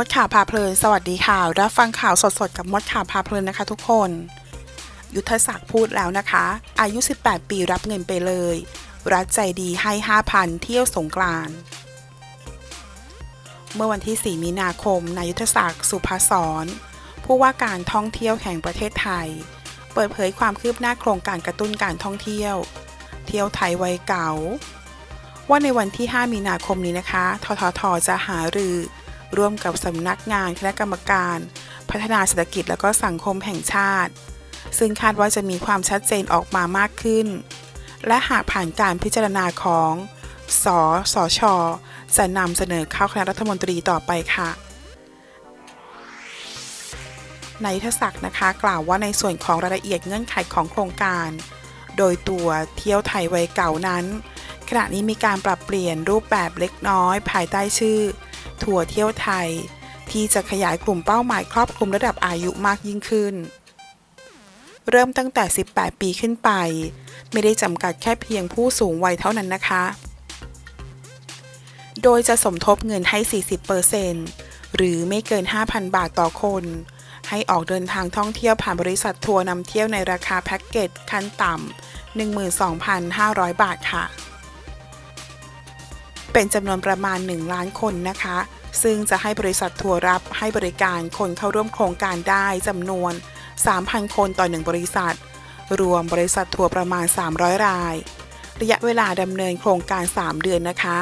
มดข่าวพาเพลิน สวัสดีค่ะ รับฟังข่าวสดๆ กับมดข่าวพาเพลินนะคะทุกคน ยุทธศักดิ์พูดแล้วนะคะ อายุ 18 ปีรับเงินไปเลย รัฐใจดีให้ 5,000 เที่ยวสงกรานเมื่อวันที่ 4 มีนาคม นายุทธศักดิ์ สุภาสรผู้ว่าการท่องเที่ยวแห่งประเทศไทย เปิดเผยความคืบหน้าโครงการกระตุ้นการท่องเที่ยว เที่ยวไทยวัยเก่า ว่าในวันที่ 5 มีนาคมนี้นะคะ ททท จะหารือ ร่วมกับสำนักงานคณะกรรมการ พัฒนาเศรษฐกิจและก็สังคมแห่งชาติ ซึ่งคาดว่าจะมีความชัดเจนออกมามากขึ้น และหากผ่านการพิจารณาของสสช จะนำเสนอเข้าคณะรัฐมนตรีต่อไปค่ะนายทศักดิ์นะคะ กล่าวว่าในส่วนของรายละเอียดเงื่อนไขของโครงการ โดยตัวเที่ยวไทยไวเก่านั้น ขณะนี้มีการปรับเปลี่ยนรูปแบบเล็กน้อย ภายใต้ชื่อ ทัวร์เที่ยวไทย ที่จะขยายกลุ่มเป้าหมายครอบคลุมระดับอายุมากยิ่งขึ้น เริ่มตั้งแต่ 18 ปีขึ้นไป ไม่ได้จำกัดแค่เพียงผู้สูงวัยเท่านั้นนะคะ โดยจะสมทบเงินให้ 40%หรือไม่เกิน 5,000 บาทต่อคน ให้ออกเดินทางท่องเที่ยวผ่านบริษัททัวร์นำเที่ยวในราคาแพ็กเกจขั้นต่ำ12,500 บาทค่ะ เป็นจำนวนประมาณ 1 ล้านคนนะคะ ซึ่งจะให้บริษัททัวร์รับให้บริการคนเข้าร่วมโครงการได้จำนวน 3,000 คนต่อ 1 บริษัท รวมบริษัททัวร์ประมาณ 300 ราย ระยะเวลาดำเนินโครงการ 3 เดือนนะคะ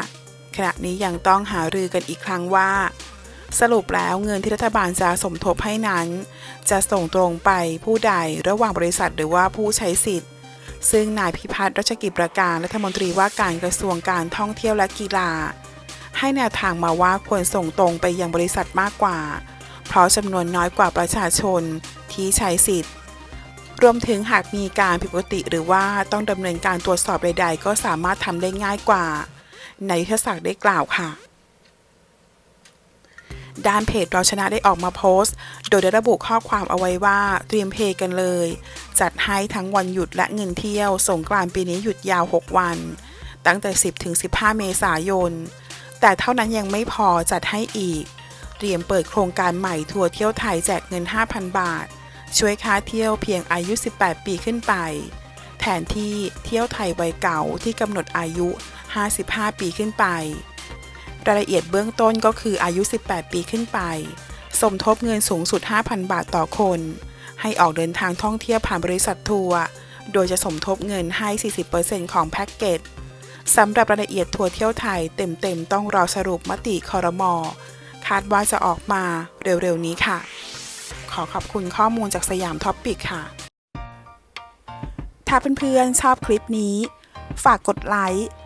ขณะนี้ยังต้องหารือกันอีกครั้งว่า สรุปแล้วเงินที่รัฐบาลจะสมทบให้นั้น จะส่งตรงไปผู้ใดระหว่างบริษัทหรือว่าผู้ใช้สิทธิ์ ซึ่งนายพิพัฒน์รัชกิจประการรัฐมนตรีว่าการกระทรวงการท่องเที่ยวและกีฬา ให้แนวทางมาว่าควรส่งตรงไปยังบริษัทมากกว่า เพราะจำนวนน้อยกว่าประชาชนที่ใช้สิทธิ์ รวมถึงหากมีการผิดปกติหรือว่าต้องดำเนินการตรวจสอบใด ๆ ก็สามารถทำได้ง่ายกว่า ในยุทธศักดิ์ได้กล่าวค่ะ ด้านเพจเราชนะได้ออกมาโพสต์ โดยได้ระบุข้อความเอาไว้ว่าเตรียมเพกันเลย จัดให้ทั้งวันหยุดและเงินเที่ยว สงกรานต์ปีนี้หยุดยาว 6 วัน ตั้งแต่ 10 ถึง 15 เมษายน แต่เท่านั้นยังไม่พอจัดให้อีก เตรียมเปิดโครงการใหม่ทัวร์เที่ยวไทยแจกเงิน 5,000 บาท ช่วยค่าเที่ยวเพียงอายุ 18 ปีขึ้นไป แทนที่เที่ยวไทยวัยเก่าที่กำหนดอายุ 55 ปีขึ้นไป รายละเอียดเบื้องต้นก็คืออายุ 18 ปีขึ้นไป สมทบเงินสูงสุด 5,000 บาทต่อคน ให้ออกเดินทางท่องเที่ยวผ่านบริษัททัวร์ โดยจะสมทบเงินให้ 40%ของแพ็กเกจสำหรับรายละเอียดทัวร์เที่ยวไทยเต็มๆ ต้องรอสรุปมติคอรมอคาดว่าจะออกมาเร็วๆ นี้ค่ะ ขอขอบคุณข้อมูลจากสยามท็อปปิกค่ะ ถ้าเพื่อนๆชอบคลิปนี้ ฝากกดไลค์